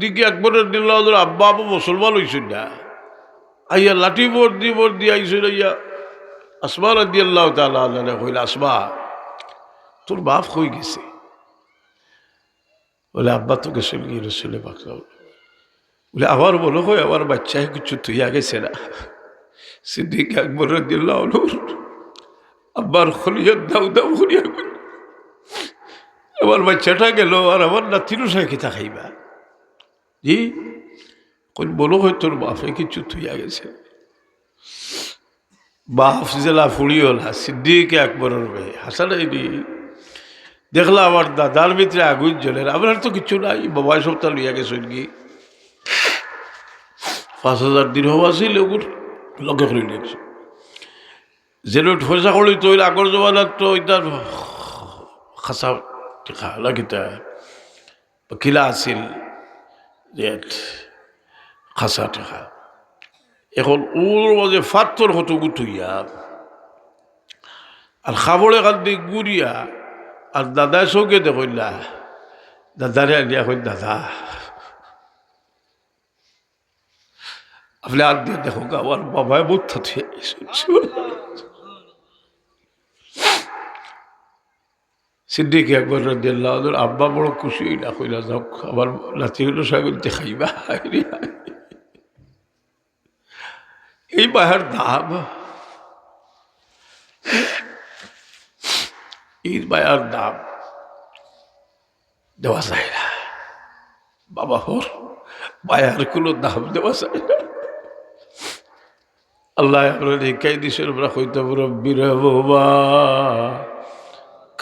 সিদ্দিকি আকবরের দিল্লা আব্বা আবু মুসলমান হইছেন না। আইয়া লাঠি বোর দি বোর দি আইসুন আইয়া আসমা রাদি আল্লাহ তালা কইল আসমা তোর বাপ হয়ে গেছে? বলে আব্বা তো গেছে গিয়ে রসুলে বলে আবার বলো কই আমার বাচ্চায় কিছু তুইয়া গেছে না? সিদ্দিক আকবর দিল্লা অলুর আব্বার খলিয়ত দাউ দাউ কইল, আমার বাচ্চাটা গেল আর আমার নাতিরও সাকিতা খাইবা জি? কই, বলো হয় তোর বাপে কিছু তুইয়া গেছে? বাপ জেলা ফুড়িওলা, সিদ্দিক আকবরের মেয়ে, হাসান আইনি দেখলা আমার দাদার ভিতরে আগুন জ্বলে, আপনার তো কিছু নাই, বাবা সপ্তাহ লইয়া গেছে কি? পাঁচ হাজার দিন হওয়া ছিল ওগুর লগে করে লিখছে যেন পয়সা করি তো আগর জমানার তো ওইটার খাসা টেকা লাগিতা কিলা আছিল। রেট খাসা টেকা এখন ওর মাঝে ফাত্তর হতো গুতুইয়া। আর খাবড়ে কান্দি গুড়িয়া, আর দাদার সঙ্গে দেখইলা দাদারে আনিয়া কই দাদা। আপনি আর দিয়ে দেখো আমার বাবায় বহুত থাকে সিদ্দিক একবার রাদিয়াল্লাহু আব্বা বড় খুশি, না কইলা যাক, আমার নাতি হলো সাগর দেখাইবা এই বাহার দাম, এই বায়ার দাম দেওয়া যায় না। বাবা হর বায়ার কোনো দাম দেওয়া যায় না। আল্লাহ আমরা রেখাই দিছে আমরা হইতে রব্বির বাবা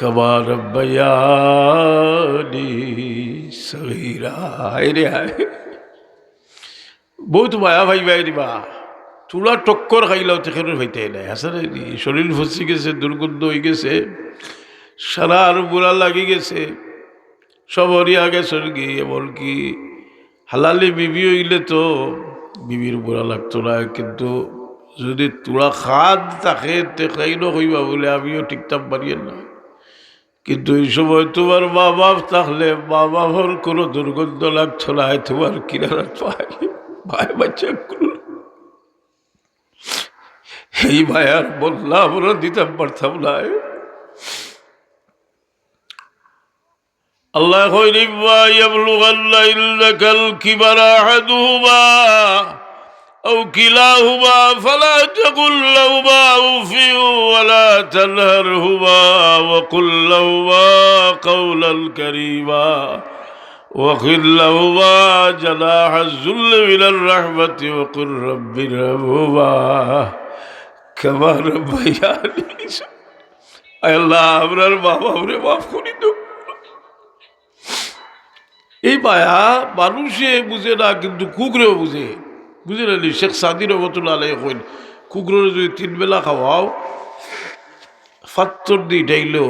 কবার বয়ানি সহিরা রে হায়। বহুত মায়া ভাই ভাই দিবা তুলা টক্কর খাইলাও তেখের হইতে নাই। হাসানে শরীর ফসি গেছে দুর্গন্ধ হয়ে গেছে সারা আর বুড়া লাগি গেছে। সব হরিয়া গেছে কি এমনকি হালালি বিবি হইলে তো বিবির বুড়া লাগতো না কিন্তু যদি তোরা খাদ তাকে খাইল হইবা বলে, আমিও ঠিকঠাক পারিয়ে না কিন্তু এই সময় তোমার মা বাপ তাহলে মা বাবার কোনো দুর্গন্ধ লাগতো না তোমার কিনারা পায় ভাই বাচ্চা এই ভাইয়ার বললাম আমরা দিতাম, পারতাম না। আল্লাহ কইলিবা ইয়াবলুগান্না ইল্লাকাল কিবারা আহাদুহুমা। أو كلاهما فلا تقل لهما أف ولا تنهرهما وقل لهما قولا كريما وخذ لهما جناح الذل من الرحمة وقل رب ارحمهما كما ربياني আয় আল্লাহ আপনার বাবা আপনি মাফ করি তো এই মায়া মানুষে বুঝে না কিন্তু কুকুরেও বুঝে বুঝে না? শেখ সাদি রহমতুল্লাহ আলাই কইন কুকুরের যদি তিন বেলা খাওয়াও, ফাত্তর দিয়ে ডাইলেও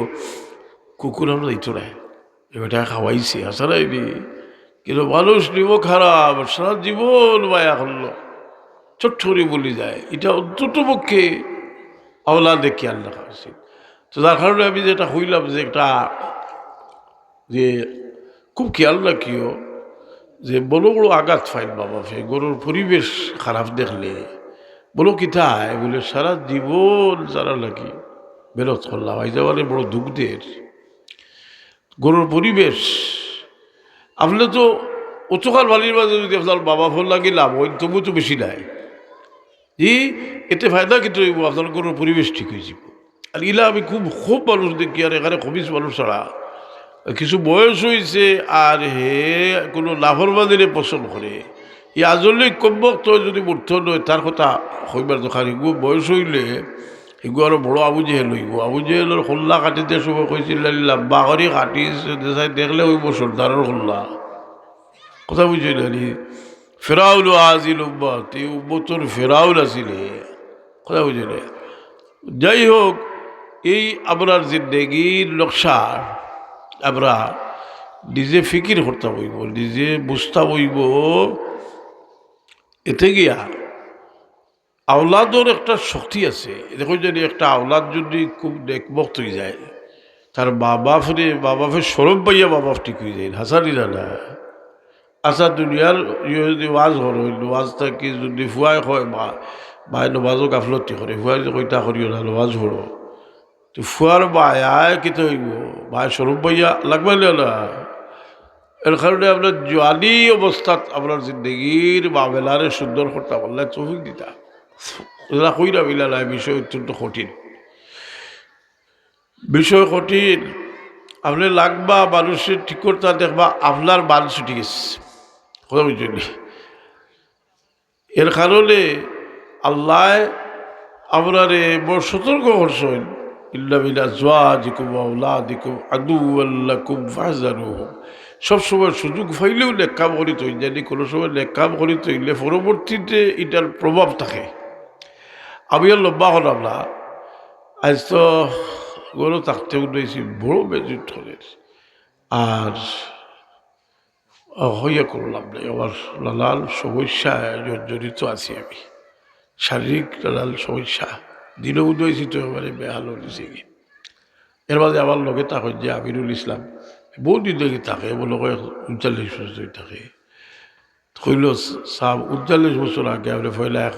কুকুর আমরা দিত না এবার খাওয়াইছে আসলে কিন্তু মানুষ নিব খারাপ, সারা জীবন মায়া করল। ছোট্ট করে বলি যায়। এটা অন্তত পক্ষে আওলা দেখি আল্লাহ খাওয়াইছে তো যার কারণে আমি যেটা হইলাম যে একটা, যে খুব খেয়াল রাখিও যে বড় বড় আঘাত ফাইল বাবা ফে গরুর পরিবেশ খারাপ দেখলে। বলো কিতায় বলে, সারা জীবন যারা লাগি বেরোত করলাম এই যাওয়ারে বড় দুঃখদের গরুর পরিবেশ। আপনি তো অতকাল বালির মাঝে যদি আপনার বাবা ফোন লাগি লাভ ওই তবু তো বেশি নাই। ই, এতে ফায়দা কিন্তু আপনার গরুর পরিবেশ ঠিক হয়ে যাব আর ইলা আমি খুব খুব মানুষ দেখি, আর এখানে খবিস মানুষ ছাড়া। কিছু বয়স হয়েছে আর হে কোনো লাভরবাদিরে পছন্দ করে। ই আজলে কম্বক তো যদি মূর্ধ নয়, তার কথা হইবার দোকান। এগু বয়স হইলে এগু আরও বড় আবু জেহেল হইব। আবু জেহেলের খোল্লা কাটিতে সবাই কইছিল করে কাটি দেখাই দেখলে হইব সর্দারের খোল্লা। কথা বুঝি নানি ফেরাউল আজিল উম্মত, এই উম্মতর ফেরাউল আসিলে। কথা বুঝি না? যাই হোক, এই আপনার জিন্দগির নকশা আমরা নিজে ফিকির করতে বইব নিজে বুঝতে বইব এতে গিয়া আওলাদর একটা শক্তি আছে। দেখো যদি একটা আওলাদ যদি খুব নেকমত হয়ে যায়, তার মা বাপরে মা বাপের সরব পাইয়া মা বাপ ঠিক হয়ে যায়, হাসানি না না। আচ্ছা দুনিয়ার ইয়ে যদি ওয়াজ হইল ওয়াজ থাকি যদি ফুয়াই হয়, বা বাই নমাজও গাফলতি করে ফুয়াই কইতা করিও না, নমাজ হড়ো তো ফুয়ার বায়ায় কিতে হইব ভাই স্বরূপ ভাইয়া লাগবে এর কারণে আপনার জোয়ানি অবস্থাত আপনার জিন্দগির মামেলারে সুন্দর করতে পারলে চৌফিক দিতা এরা কইরা মিলা নাই বিষয় অত্যন্ত কঠিন বিষয় কঠিন আপনি লাগবা মানুষের ঠিক করতে দেখবা আপনার মানুষ ঠিক আছে কথা এর কারণে আল্লাহ আপনারে বড় সতর্ক করছেন ফাজারু সবসময় সুযোগ পাইলেও লেখাম করি তৈরি জানি কোনো সময় লেখাম করি তৈলে পরবর্তীতে এটার প্রভাব থাকে। আমি আর লম্বা হলাম না। আজ তো গরু থাকতে উঠেছি বড় বেজিট হলের আর হইয়া করলাম না আমার নানান সমস্যায় জর্জরিত আছি আমি। শারীরিক নানান সমস্যা। দিনও উঠেছি তো এবারে বেহাল হয়েছে কি এর মাঝে আমার লগে থাকে যে আমিরুল ইসলাম বহুত দিন থেকে থাকে করে উনচল্লিশ বছর থাকে হইল সাহ উনচল্লিশ বছর আগে আমরা ফয়লা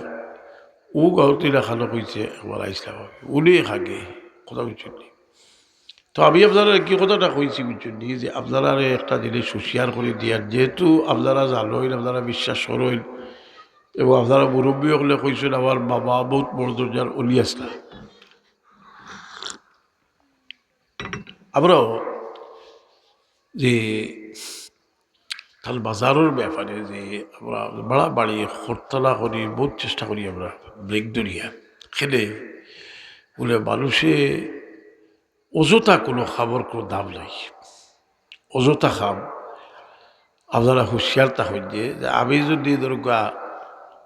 ও গাঁৱতে দেখানো কইছে আমার ইসলাম উনি খাগে, কথা নি? তো আমি আপনারা কি কথাটা কইছি বুঝছেন? যে আপনারা একটা জিনিস হুঁশিয়ার করে দিয়ার যেহেতু আপনারা জানোইন, আপনারা বিশ্বাস করেন এবং আপনারা মুরব্বী হলে কইছেন আমার বাবা বহুত বড় দরজার অলি আসলা। আমরাও যে তাহলে বাজারের ব্যাপারে যে আমরা বাড়া বাড়ি হরতলা করি, বহুত চেষ্টা করি আমরা ব্রেক দরিয়া খেলে বলে মানুষে অযথা কোনো খাবার কোনো দাম নাই। অযথা খাম। আপনারা হুঁশিয়ার তা হইন যে আমি যদি দরকা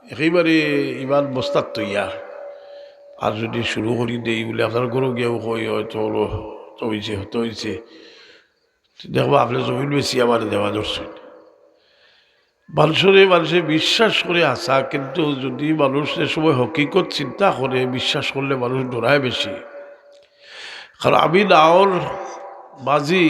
একেবারে ইমান বস্তার তৈয়ার আর যদি শুরু করি দেই বলে, আপনার গরু গিয়েও কই হয়তো হলো তো হয়েছে হতে হয়েছে দেখব আপনার জমিন বেশি আমার দেওয়া দর্শন মানুষের মানুষে বিশ্বাস করে আসা কিন্তু যদি মানুষ এ সময় হকিকত চিন্তা করে বিশ্বাস করলে মানুষ ডরায় বেশি কারণ আমি নাওর বাজি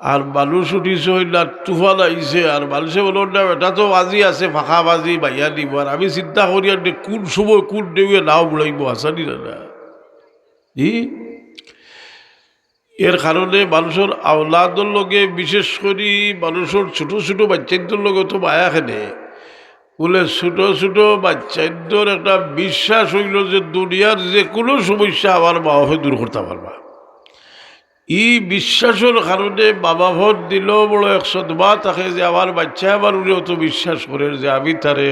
আর মানুষ উঠিছে না তুফান আইছে আর মানুষে বলো না এটা তো বাজি আছে ফাঁকা বাজি বাইয়া দিব। আর আমি চিন্তা করি আর কোন সময় কোন দেবে নাও বুড়াইব আসানি না ই এর কারণে মানুষের আওলাদর লগে, বিশেষ করে মানুষের ছোট ছোট বাচ্চাদের লগে তো মায়া খেলে বলে, ছোট ছোট বাচ্চাদের একটা বিশ্বাস হইল যে দুনিয়ার যে কোনো সমস্যা আমার বাবাকে দূর করতে পারবা ই বিশ্বাসের কারণে বাবা ভোট দিলেও বড় একশো বা থাকে যে আমার বাচ্চা আমার উনিও তো বিশ্বাস করে যে আমি তারে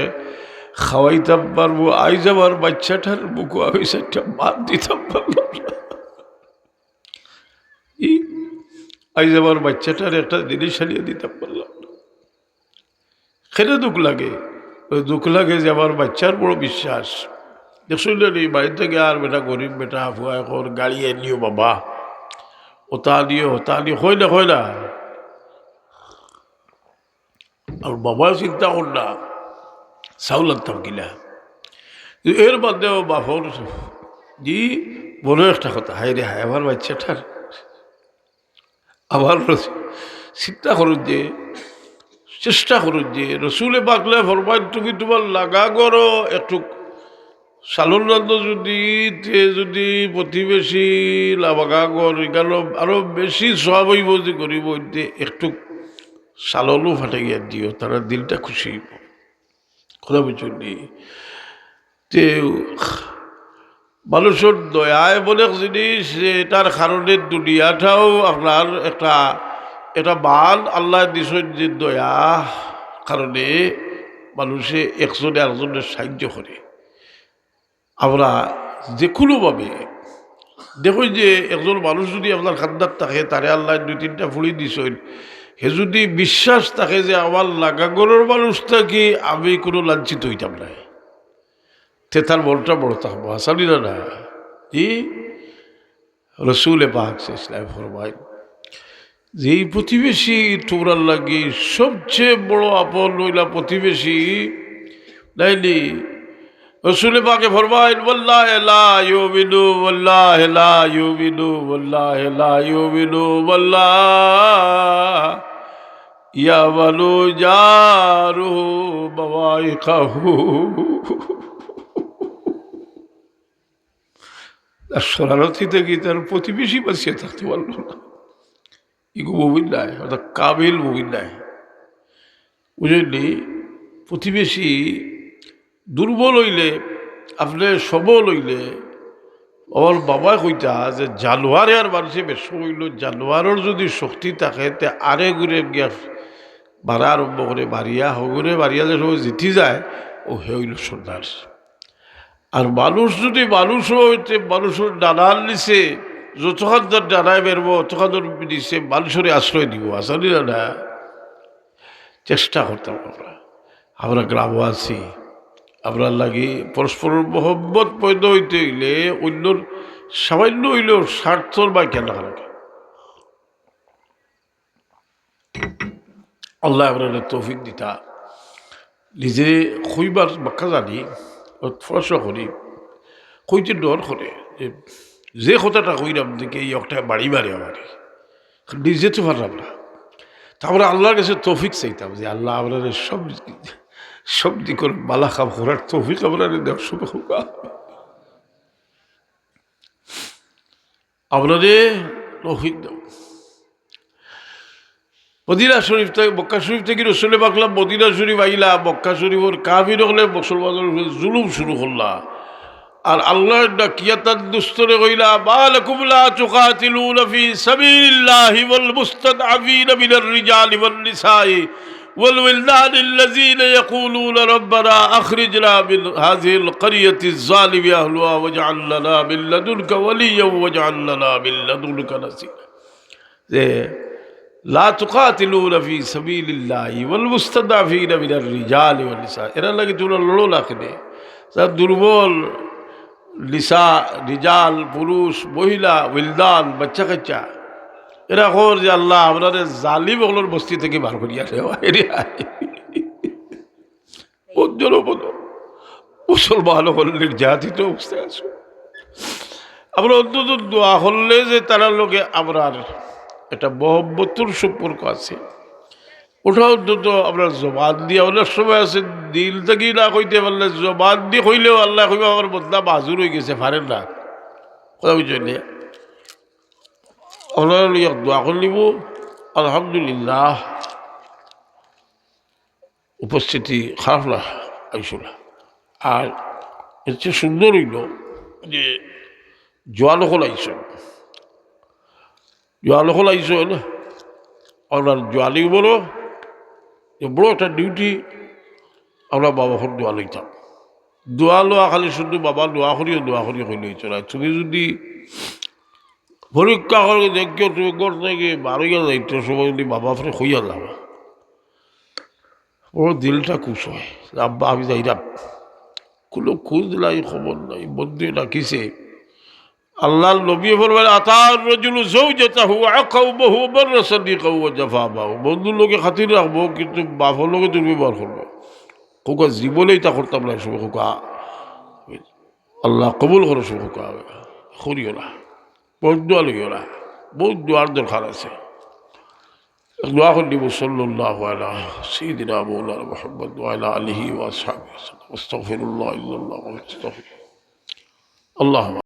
খাওয়াইতাম পারব আইজ আমার বাচ্চাটার বুকু আমি সেটা বাদ দিতাম না। ই আইজ আমার বাচ্চাটার একটা জিনিস হারিয়ে দিতাম পারলাম খেলে দুঃখ লাগে। ওই দুঃখ লাগে যে আমার বাচ্চার বড় বিশ্বাস। দেখছিল এই বাড়ি থেকে আর বেটা গরিব বেটা ফুয়া এখন গাড়ি এনিও বাবা। ওতা দিও ওতা দিও হয় না আর বাবা চিন্তা কর না চাউল কিনা কিন্তু এর বাদেও বাপর জি বড় একটা কথা হাই রে হাই আমার বাচ্চাটার আবার চিন্তা করুন যে চেষ্টা করুন যে রসুলে পাকলে ফরমাই তুমি তোমার লাগা করো একটু সালন রান্ধ যদি তে যদি প্রতিবেশী লাভাগা কর এখানে আরও বেশি সব হইব যে করিব যে একটু সালনও ফাটে গিয়ে দিও, তারা দিলটা খুশি হইব। কথা বুঝলি তে মানুষের দয়ায় বলে জিনিস এটার কারণে দুনিয়াটাও আপনার একটা এটা বান আল্লাহ দিছেন যে দয়া, কারণে মানুষে একজনে একজনের সাহায্য করে। আমরা যে কোনোভাবে দেখুন যে একজন মানুষ যদি আপনার খাদ্যার থাকে, তারে আল্লাহ দুই, তিনটা ফুড়ি দিছেন। হে যদি বিশ্বাস থাকে যে আমার লাগাগরের মানুষ থাকি আমি কোনো লাঞ্ছিত হইতাম না। তে তার মনটা বড় থাকব আসানি না না। ই রসুলে পাক ইসলাম ফরমাই যে এই প্রতিবেশী তোমরার লাগে সবচেয়ে বড় আপন নইলা প্রতিবেশী নাইনি রসুলে পাকে ফরমাইন বল্লাহ লা ইউমিনু বল্লাহ লা ইউমিনু বল্লাহ লা ইউমিনু বল্লাহ ইয়া বালো যারো বাবাই কাহু তার শরারতি থেকে তার প্রতিবেশী বাঁচিয়ে থাকতে পারল না? ইগু মুভিন নাই, অর্থাৎ কাবিল মুভিন নাই। বুঝলি প্রতিবেশী দুর্বল হইলে আপনি সবল হইলে ওর বাবা কইতা যে জানোয়ারে আর মানুষে বেশ হইল, জানোয়ারের যদি শক্তি থাকে, তে আরে ঘুরে গিয়া বাড়া আরম্ভ করে, বাড়িয়া হগুরে বাড়িয়া যে সব জিতি যায়, ও হে হইল সন্ন্যাস আর মানুষ যদি মানুষ হইতে মানুষের ডানার নিচে যতক্ষণ তার ডানায় বেরবো ততক্ষণ নিচে মানুষের আশ্রয় দিব আসলে না? চেষ্টা করতাম আমরা। আমরা গ্রামবাসী আমরা লাগি পরস্পরের মহব্বত পয়দা হইতে হইলে অন্যর সামান্য হইলেও স্বার্থর বা কেন লাগে। আল্লাহ আমরা তৌফিক দিতা। নিজে কইবার বাক্কা জানি প্রশ্ন করি কইতে ডর করে যে যে কথাটা কইরাম দিকে এই একটা বাড়ি বাড়ি আমার। নিজে তো পারলাম না। তারপরে আল্লাহর কাছে তৌফিক চাইতাম যে আল্লাহ আমরা সব সব দিকের বালা খাম করার তৌফিক আমরা দেওয়ার সময় হোক। আপনাদের মদিনা শরীফ থেকে, মক্কা শরীফ থেকে রসুলে বাকলাম মদিনা শরীফ আইলা হলে জুলুম শুরু করলা। আর আল্লাহ ডাকিয়াতান দুস্তরে কইলা মালাকুম লা তুকাতিলুনা ফি সাবিলিল্লাহি ওয়াল মুস্তাদআফিনা মিনার রিজালি ওয়ান নিসাই। والولدان الذين يقولون ربنا أخرجنا من هذه القرية الظالم أهلها واجعل لنا من لدنك وليا واجعل لنا من لدنك نصيرا لا تقاتلون في سبيل الله والمستضعفين من الرجال والنساء এরা লাগে তোমরা লড়ো না কেনে তার দুর্বল লিসা রিজাল পুরুষ মহিলা উইলদান বাচ্চা কাচ্চা এরা খবর যে আল্লাহ আপনাদের জালি ওগুলোর বস্তি থেকে বার করিয়া দেওয়া জনপদ মুসলমান হলের জাতিত অবস্থায় আছো। আমরা অন্তত দোয়া হলে যে তারা লোকে আমরার একটা মহব্বতুর সম্পর্ক আছে। ওটা অন্তত আপনার জবান দিয়ে অনেক সময় আছে, দিল থেকে না কইতে পারলে জবান দিয়ে কইলেও আল্লাহ কইবা আমার বদলা বাজুর হয়ে গেছে, পারেন না। কথা বুঝলি লইয়া দোয়া করে নিব। আলহামদুলিল্লাহ। উপস্থিতি খারাপ না, আইসল। আর এর সুন্দর হইল যে জোয়ান হল আইসল। জোয়ান হল আইসল আপনার জোয়ালি বলো। যে বড় একটা ডিউটি আমরা বাবা হল দোয়া লইতাম। দোয়া লোয়া খালি শুধু বাবা, দোয়া করিও দোয়া করিও কইলে চলে তুমি যদি পরীক্ষা করে দেখিও তুমি ঘর থেকে বারোইয়া যাইতে সময় যদি বাবা ফেরে হইয়া যাবা। ওর দিলটা খুশ হয়। আব্বা, আমি যাইরাম কোনো খোঁজ নাই, খবর নাই, বন্ধু রাখিছে। আল্লাহর নবী বলবেন, আতার রজুল জৌজাতাহু আকাউবাহু বাররাসাদিকাহু ওয়া জাফাবাহু বন্ধুর লোকে খাতির রাখব, কিন্তু বাপর লোকে দুর্ব্যবহার করব। কোকা জীবনেই তা করতাম না সব কোকা আল্লাহ কবুল করো সব কোকা করিও না। برضو اليورا برضو عرض الخلاصة دعاء النبي صلى الله على سيدنا مولانا محمد وعلى آله وأصحابه واستغفر الله إلا الله وأستغفر اللهم